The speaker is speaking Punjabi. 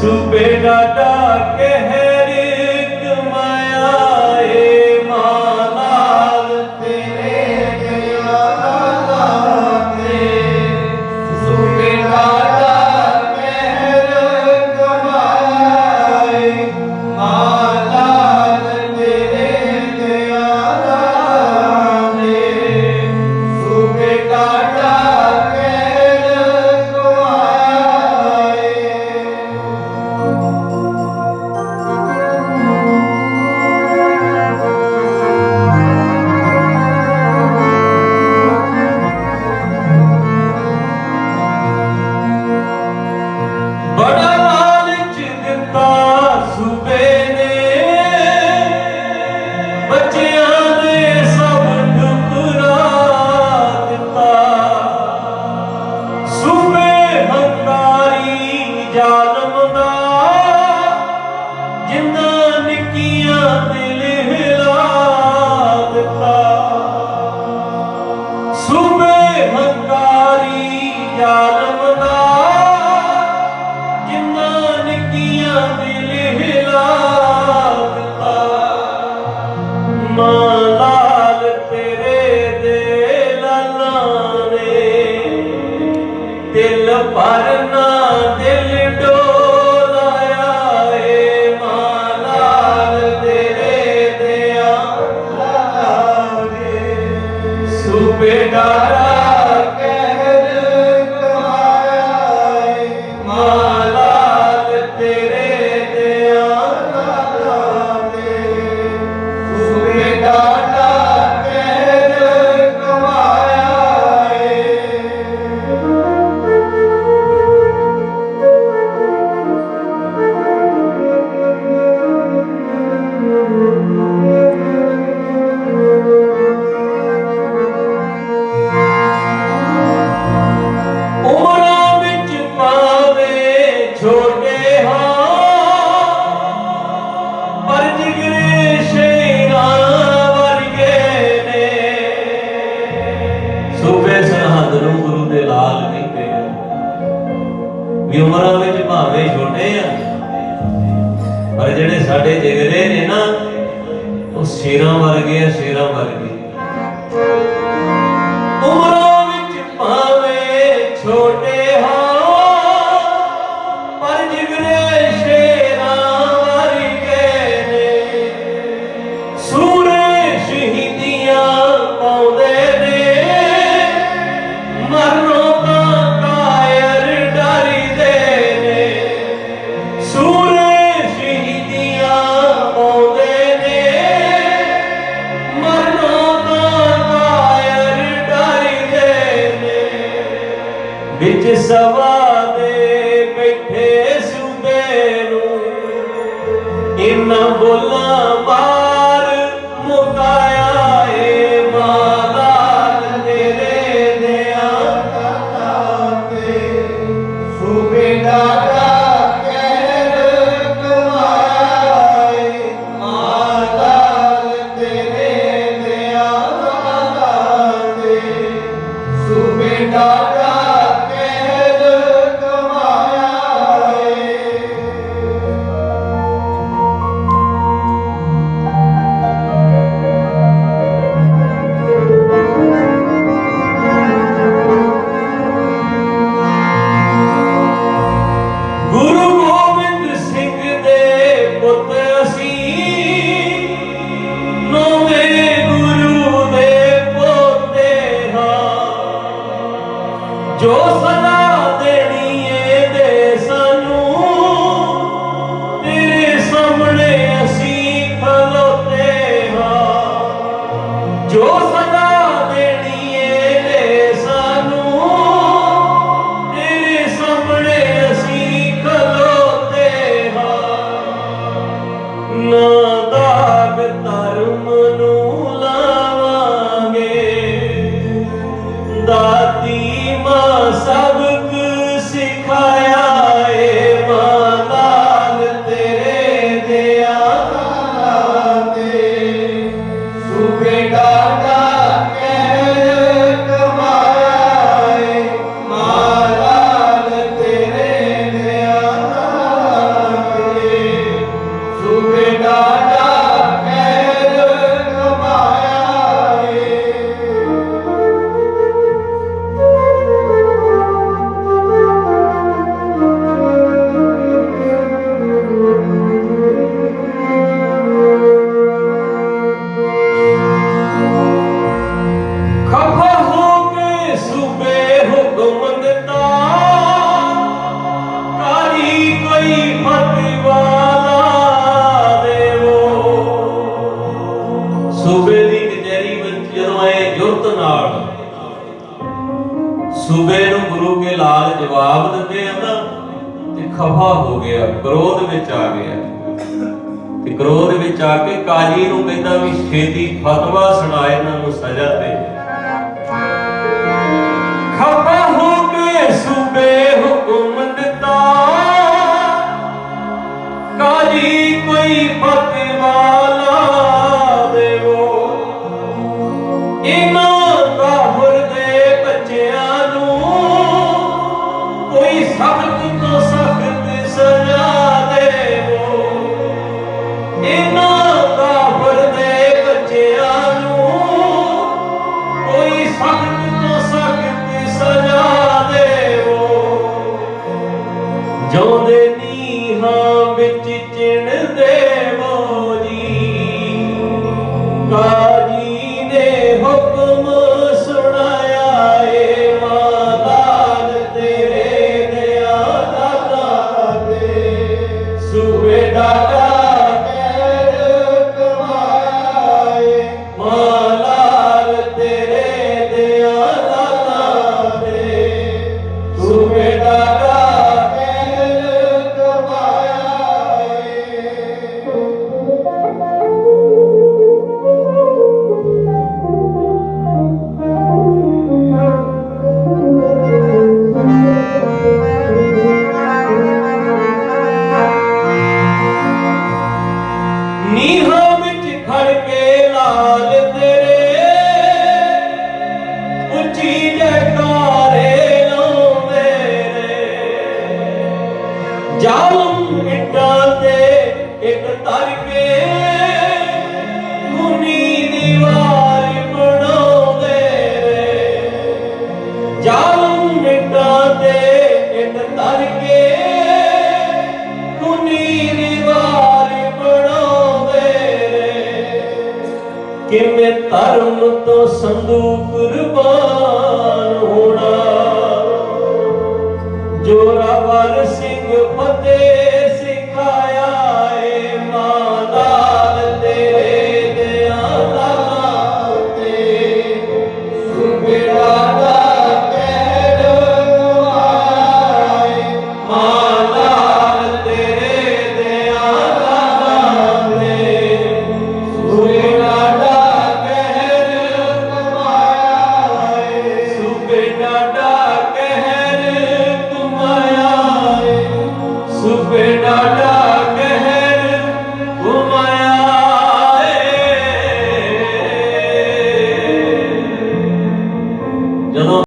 ਸੂਬੇ ਦਾ ਡਾਕੇ ਜਿੰਨਾ ਨਿੱਕੀਆਂ ਦਿਲ ਹਿਲਾ ਦਿੱਤਾ। ਸੂਬੇ ਹੰਕਾਰੀ ਜਿੰਨਾ ਨਿੱਕੀਆਂ ਦਿਲ ਹਿਲਾ ਮਾਂ ਲਾਲ ਤੇਰੇ ਦੇ ਲਾਲਾਂ ਨੇ, ਦਿਲ ਭਰਨਾ ਦਿਲ 감사합니다. ਦੀ ਉਮਰਾਂ ਵਿੱਚ ਭਾਵੇਂ ਛੋਟੇ ਆ, ਪਰ ਜਿਹੜੇ ਸਾਡੇ ਜਿਗਰੇ ਨੇ ਨਾ, ਉਹ ਸ਼ੇਰਾਂ ਵਰਗੇ ਆ, ਸ਼ੇਰਾਂ ਵਰਗੇ। 감사합니다. 就算三 우리가 ਸੂਬੇ ਦੀ ਕਚਹਿਰੀ ਵਿੱਚ ਜਦੋਂ ਇਹ ਜੁਰਤ ਨਾਲ, ਸੂਬੇ ਨੂੰ ਗੁਰੂ ਕੇ ਲਾਲ ਜਵਾਬ ਦਿੰਦੇ ਆ ਨਾ ਤੇ ਖਫਾ ਹੋ ਗਿਆ ਵਿਰੋਧ ਵਿੱਚ ਆ ਗਿਆ। ਤੇ ਕ੍ਰੋਧ ਵਿੱਚ ਆ ਕੇ ਕਾਜੀ ਨੂੰ ਕਹਿੰਦਾ ਵੀ ਛੇਤੀ ਫਤਵਾ ਸੁਣਾ, ਇਹਨਾਂ ਨੂੰ ਸਜ਼ਾ ਦੇ। caminho ਧਰਮ ਤੋਂ ਸੰਧੂ ਕੁਰਬਾਨ ਹੋਣਾ। ਜੋਰਾਵਰ ਸਿੰਘ ਫਤਿਹ